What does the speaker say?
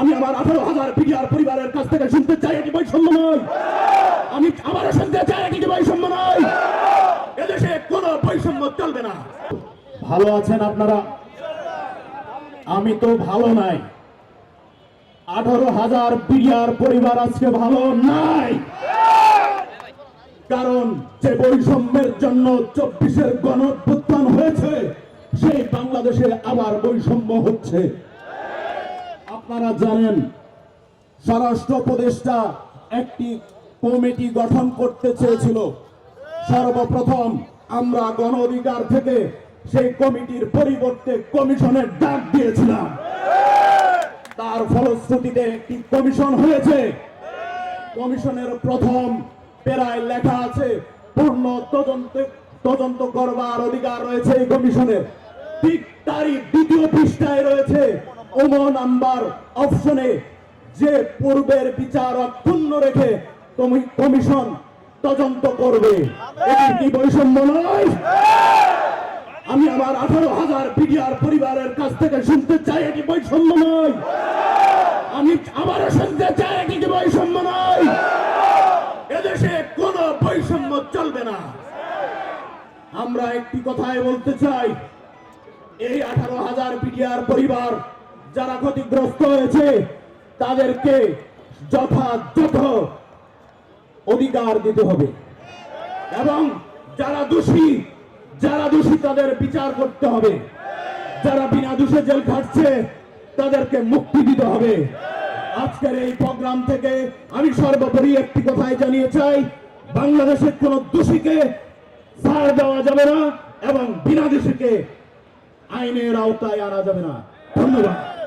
আমি আমার আঠারো হাজার পিডিআর পরিবারের কাছ থেকে শুনতে চাই এটি বৈষম্য নয়। আমি আবারও শুনতে চাই এটি বৈষম্য নয়। এদেশে কোনো বৈষম্য চলবে না। ভালো আছেন আপনারা? আমি তো ভালো নাই। আঠারো হাজার পিডিআর পরিবার আজকে ভালো নাই। কারণ যে বৈষম্যের জন্য চব্বিশের গণ হয়েছে, সেই বাংলাদেশে আবার বৈষম্য হচ্ছে। আপনারা জানেন, স্বরাষ্ট্র উপদেষ্টা একটি কমিটি গঠন করতে চেয়েছিল। সর্বপ্রথম আমরা গণ অধিকার থেকে সেই কমিটির পরিবর্তে কমিশনের ডাক দিয়েছিলাম। তার ফলশ্রুতিতে একটি কমিশন হয়েছে। কমিশনের প্রথম পেরায় লেখা আছে, পূর্ণ তদন্ত তদন্ত করবার অধিকার রয়েছে এই কমিশনের। ঠিক তারই দ্বিতীয় পৃষ্ঠায় রয়েছে ওম নাম্বার অপশনে যে পূর্বের বিচার অক্ষুণ্ণ রেখে কমিশন তদন্ত করবে। এটি কি বৈষম্য নয়? আমি আমার আঠারো হাজার বিডিআর পরিবারের কাছ থেকে শুনতে চাই এটি বৈষম্য নয়। আমি আবারও শুনতে চাই এটি কি বৈষম্য নয়? এদেশে কোনো বৈষম্য চলবে না। আমরা একটি কথায় বলতে চাই এই আঠারো হাজার পিডিআর পরিবার যারা ক্ষতিগ্রস্ত হয়েছে, তাদেরকে যথাযথ অধিকার দিতে হবে। এবং যারা দোষী যারা দোষী তাদের বিচার করতে হবে। যারা বিনা দোষে জেল খাটছে, তাদেরকে মুক্তি দিতে হবে। আজকের এই প্রোগ্রাম থেকে আমি সর্বোপরি একটি কথাই জানিয়ে চাই, বাংলাদেশের কোন দোষীকে ছাড় দেওয়া যাবে না এবং বিনা দোষীকে আইনের আওতায় আনা যাবে না। ধন্যবাদ।